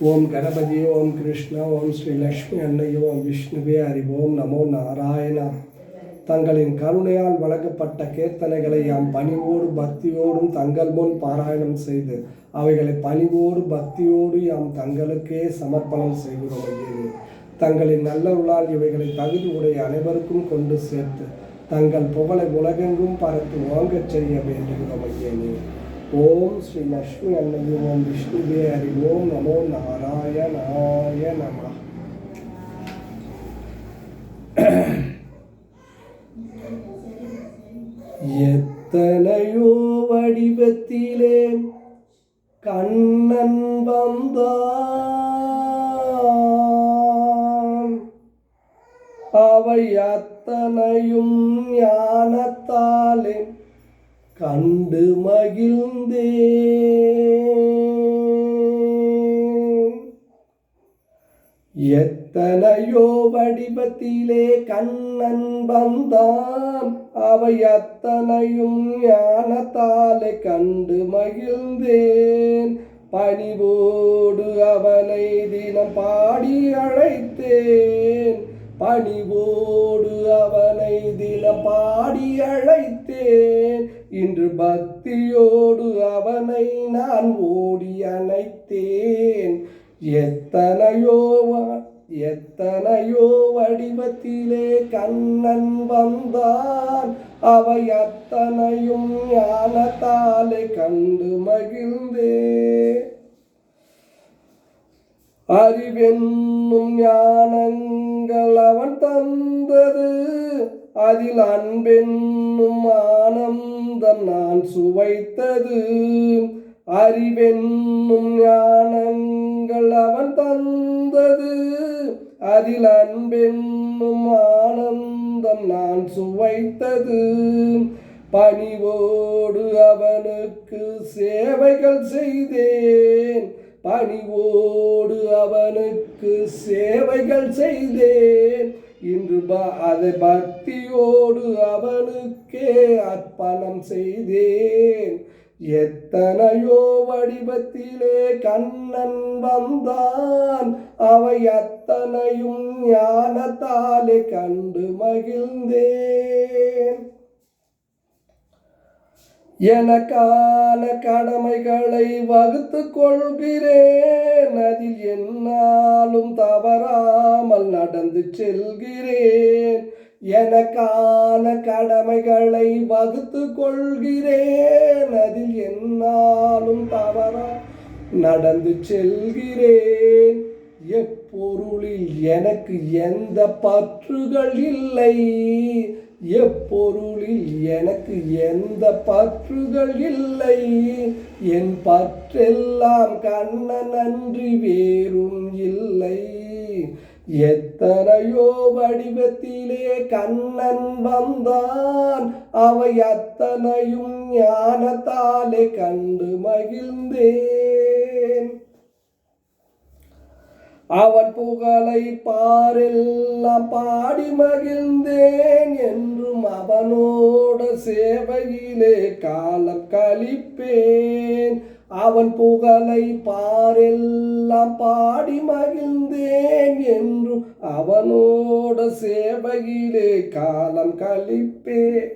ஓம் கணபதி ஓம் கிருஷ்ணா ஓம் ஸ்ரீ லக்ஷ்மி அன்னை ஓம் விஷ்ணுவே அறிவோம் நமோ நாராயணா. தங்களின் கருணையால் வழங்கப்பட்ட கீர்த்தனைகளை யாம் பணிவோடு பக்தியோடும் தங்கள் முன் பாராயணம் செய்து அவைகளை பணிவோடு பக்தியோடு யாம் தங்களுக்கே சமர்ப்பணம் செய்கிறோம் தங்களின் நல்லருளால் இவைகளை தகுதி உடைய அனைவருக்கும் கொண்டு சேர்த்து தங்கள் புகழை உலகெங்கும் பரத்து வாங்கச் செய்ய வேண்டுகிறோம் ஐயனே ஓம் ஸ்ரீ லக்ஷ்மி அன்னை ஓம் விஷ்ணுவே ஹரி ஓம் நமோ நாராயணாய நம. எத்தனையோ வடிவத்திலே கண்ணன் வந்தான். அவை அத்தனையும் ஞானத்தாலே கண்டு மகிழ்ந்தே எத்தனையோ வடிவத்திலே கண்ணன் வந்தான். அவை அத்தனையும் ஞானத்தாலே கண்டு மகிழ்ந்தேன். பணிவோடு அவனை தினம் பாடி அழைத்தேன். பணிவோடு அவனை தில பாடி அழைத்தேன். இன்று பக்தியோடு அவனை நான் ஓடி அணைத்தேன். எத்தனையோ எத்தனையோ வடிவத்திலே கண்ணன் வந்தான். அவை அத்தனையும் ஞானத்தாலே கண்டு மகிழ்ந்தேன். அறிவென்னும் ஞானங்கள் அவன் தந்தது. அதில் அன்பென்னும் ஆனந்தம் நான் சுவைத்தது. அறிவென்னும் ஞானங்கள் அவன் தந்தது. அதில் அன்பென்னும் ஆனந்தம் நான் சுவைத்தது. பணிவோடு அவனுக்கு சேவைகள் செய்தேன். பணிவோடு அவனுக்கு சேவைகள் செய்தேன். இன்று அதை பக்தியோடு அவனுக்கே அர்ப்பணம் செய்தேன். எத்தனையோ வடிவத்திலே கண்ணன் வந்தான். அவை அத்தனையும் ஞானத்தாலே கண்டு மகிழ்ந்தேன். என கால கடமைகளை வகுத்து கொள்கிறேன். அதில் என்னாலும் தவறாமல் நடந்து செல்கிறேன். எனக்கான கடமைகளை வகுத்து கொள்கிறேன். அதில் என்னாலும் தவறா நடந்து செல்கிறேன். எப்பொருளில் எனக்கு எந்த பற்றுகள் இல்லை. எப்பொருளில் எனக்கு எந்த பற்றுகள் இல்லை? என் பற்றெல்லாம் கண்ணன் அன்றி வேறும் இல்லை. எத்தனையோ வடிவத்திலே கண்ணன் வந்தான். அவை அத்தனையும் ஞானத்தாலே கண்டு மகிழ்ந்தேன். அவன் புகழை பாரெல்லாம் பாடி மகிழ்ந்தேன் என்றும் அவனோட சேவையிலே காலம் கழிப்பேன். அவன் புகழை பாரெல்லாம் பாடி மகிழ்ந்தேன் என்றும் அவனோட சேவையிலே காலம் கழிப்பேன்.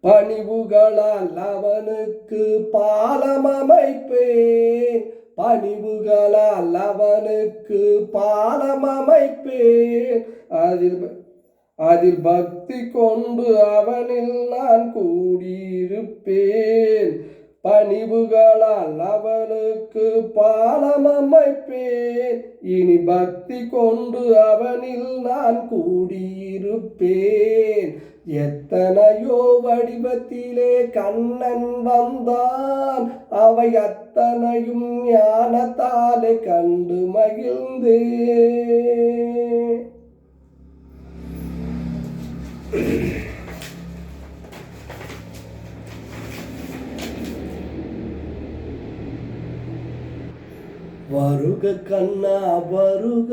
பணிவுகளால் அவனுக்கு பாலம் அமைப்பேன் பணிவுகளால் அவனுக்கு பாலம் அமைப்பேன் அதில் அதில் பக்தி கொண்டு அவனில் நான் கூடியிருப்பேன். பணிவுகளால் அவனுக்கு பாலம் அமைப்பேன் இனி பக்தி கொண்டு அவனில் நான் கூடியிருப்பேன். எத்தனையோ வடிவத்திலே கண்ணன் வந்தான். அவை அத்தனையும் ஞானத்தாலே கண்டு மகிழ்ந்து. வருக கண்ணா வருக.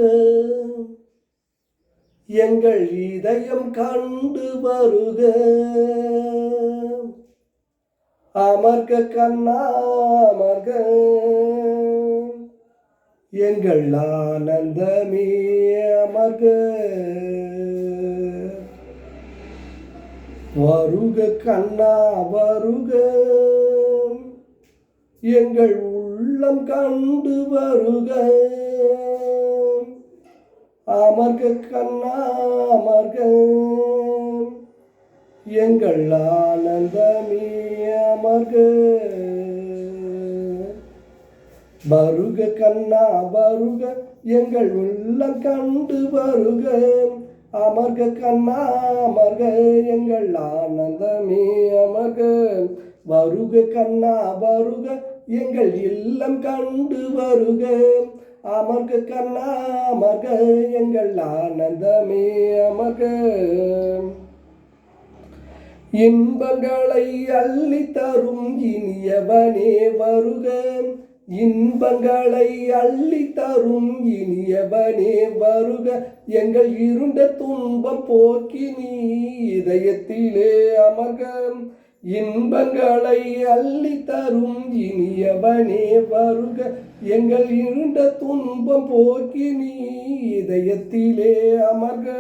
எங்கள் இதயம் கண்டு வருக. அமர்க கண்ணா அமர்க. எங்கள் ஆனந்தமே அமர்க. வருக கண்ணா வருக. எங்கள் உள்ளம் கண்டு வருக. அமர்க கண்ணா அமர்க எங்கள் ஆனந்தமே அமர்க வருக கண்ணா வருக. எங்கள் உள்ளம் கண்டு வருக. அமர்க கண்ணா அமர்க எங்கள் ஆனந்தமே அமர்க வருக கண்ணா வருக. எங்கள் இல்லம் கண்டு வருக. அமர்கு கண்ணா அமர்க எங்கள் ஆனந்தமே அமர்க இன்பங்களை அள்ளி தரும் இனியவனே வருக. இன்பங்களை அள்ளி தரும் இனியவனே வருக. எங்கள் இருண்ட துன்பம் போக்கி நீ இதயத்திலே அமர்க. இன்பங்களை அள்ளி தரும் இனியவனே வருக. எங்கள் இருண்ட துன்பம் போக்கி நீ இதயத்திலே அமர்க.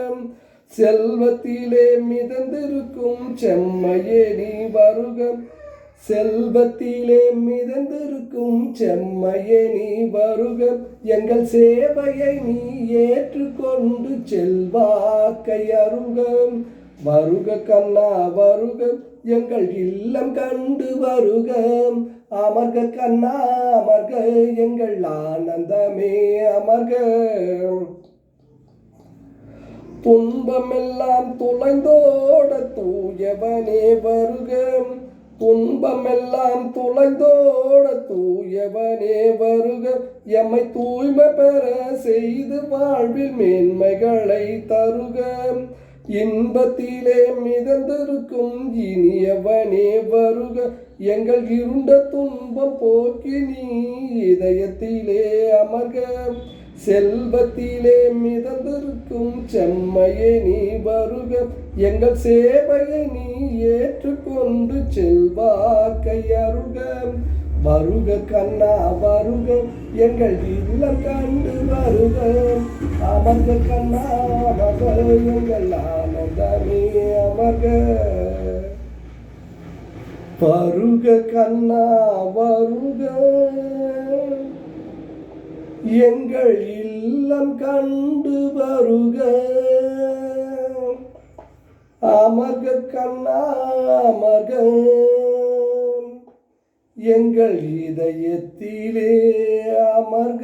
செல்வத்திலே மிதந்திருக்கும் செம்மையே நீ வருக. செல்வத்திலே மிதந்திருக்கும் செம்மையே நீ வருக. எங்கள் சேவையை நீ ஏற்றுக்கொண்டு செல்வாக்கை அருக. வருக கண்ணா வருக. எங்கள் இல்லம் கண்டு வருக. அமர்க கண்ணா அமர்க. எங்கள் ஆனந்தமே அமர்க. துன்பமெல்லாம் தொலைந்தோட தூயவனே வருக. துன்பமெல்லாம் தொலைந்தோட தூயவனே வருக. எம்மை தூய்மை பெற செய்து வாழ்வில் மேன்மைகளை தருக. இன்பத்திலே மிதந்திருக்கும் இனியவனே வருக. எங்கள் இருண்ட துன்பம் போக்கி நீ இதயத்திலே அமர்க. செல்வத்திலே மிதந்திருக்கும் செம்மையே நீ வருக. எங்கள் சேவையை நீ ஏற்றுக்கொண்டு செல்வாக்கை அருக. வருக கண்ணா வருக. எங்கள் இல்லம் கண்டு வருக. அமர்க கண்ணா அமர்க. எங்கள் ஆனந்தமே அமர்க. வருக கண்ணா வருக. எங்கள் இல்லம் கண்டு வருக. அமர்க கண்ணா அமர்க. எங்கள் இதயத்திலே அமர்க.